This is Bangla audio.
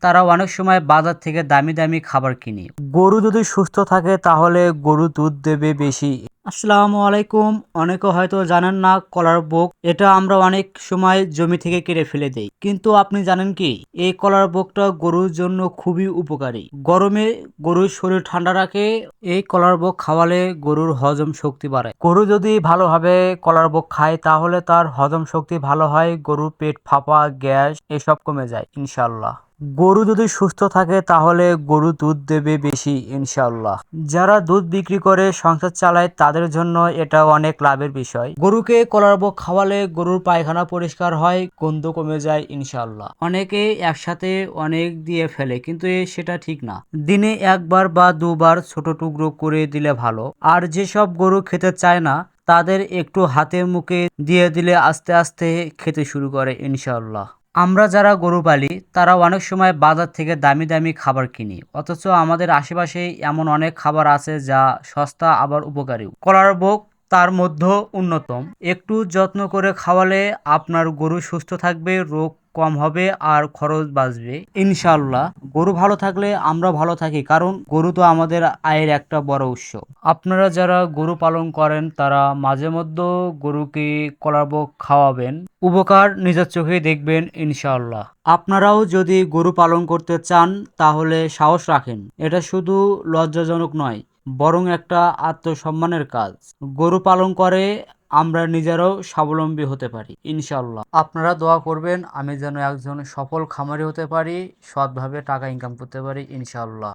তারা অনেক সময় বাজার থেকে দামি দামি খাবার কিনে। গরু যদি সুস্থ থাকে তাহলে গরু দুধ দেবে বেশি। আসসালামু আলাইকুম। অনেকে হয়তো জানেন না, কলার বোক। এটা আমরা অনেক সময় জমি থেকে কেটে ফেলে দেই। কিন্তু আপনি জানেন কি? এই কলার বোকটা গরুর জন্য খুবই উপকারী। গরমে গরুর শরীর ঠান্ডা রাখে, এই কলার বোক খাওয়ালে গরুর হজম শক্তি বাড়ায় গরু যদি ভালোভাবে কলার বোক খায়, তাহলে তার হজম শক্তি ভালো হয়, গরুর পেট ফাঁপা, গ্যাস, এসব কমে যায় ইনশাল্লাহ গরু যদি সুস্থ থাকে, তাহলে গরু দুধ দেবে বেশি ইনশাল্লাহ যারা দুধ বিক্রি করে, সংসার চালায়, তাদের জন্য এটা অনেক লাভের বিষয়। গরুকে কলার বোক খাওয়ালে গরুর পায়খানা পরিষ্কার হয়, গন্ধ কমে যায় ইনশাল্লাহ অনেকে একসাথে অনেক দিয়ে ফেলে, কিন্তু সেটা ঠিক না। দিনে একবার বা দুবার ছোট টুকরো করে দিলে ভালো। আর যেসব গরু খেতে চায় না, তাদের একটু হাতে মুখে দিয়ে দিলে আস্তে আস্তে খেতে শুরু করে ইনশাল্লাহ আমরা যারা গরু পালি তারা অনেক সময় বাজার থেকে দামি দামি খাবার কিনি। অথচ আমাদের আশেপাশে এমন অনেক খাবার আছে যা সস্তা, আবার উপকারী। কলার বোক তার মধ্যে অন্যতম। একটু যত্ন করে খাওয়ালে আপনার গরু সুস্থ থাকবে, রোগ কম হবে আর খরচ বাঁচবে। ইনশাল্লাহ গরু ভালো থাকলে আমরা ভালো থাকি, কারণ গরু তো আমাদের আয়ের একটা বড় উৎস। আপনারা যারা গরু পালন করেন, তারা মাঝে মধ্যে গরুকে কলারবক খাওয়াবেন। উপকার নিজের চোখে দেখবেন ইনশাল্লাহ আপনারাও যদি গরু পালন করতে চান, তাহলে সাহস রাখেন। এটা শুধু লজ্জাজনক নয় বরং একটা আত্মসম্মানের কাজ। গরু পালন করে আমরা নিজেরাও স্বাবলম্বী হতে পারি ইনশাল্লাহ আপনারা দোয়া করবেন, আমি যেন একজন সফল খামারি হতে পারি, সৎভাবে টাকা ইনকাম করতে পারি ইনশাল্লাহ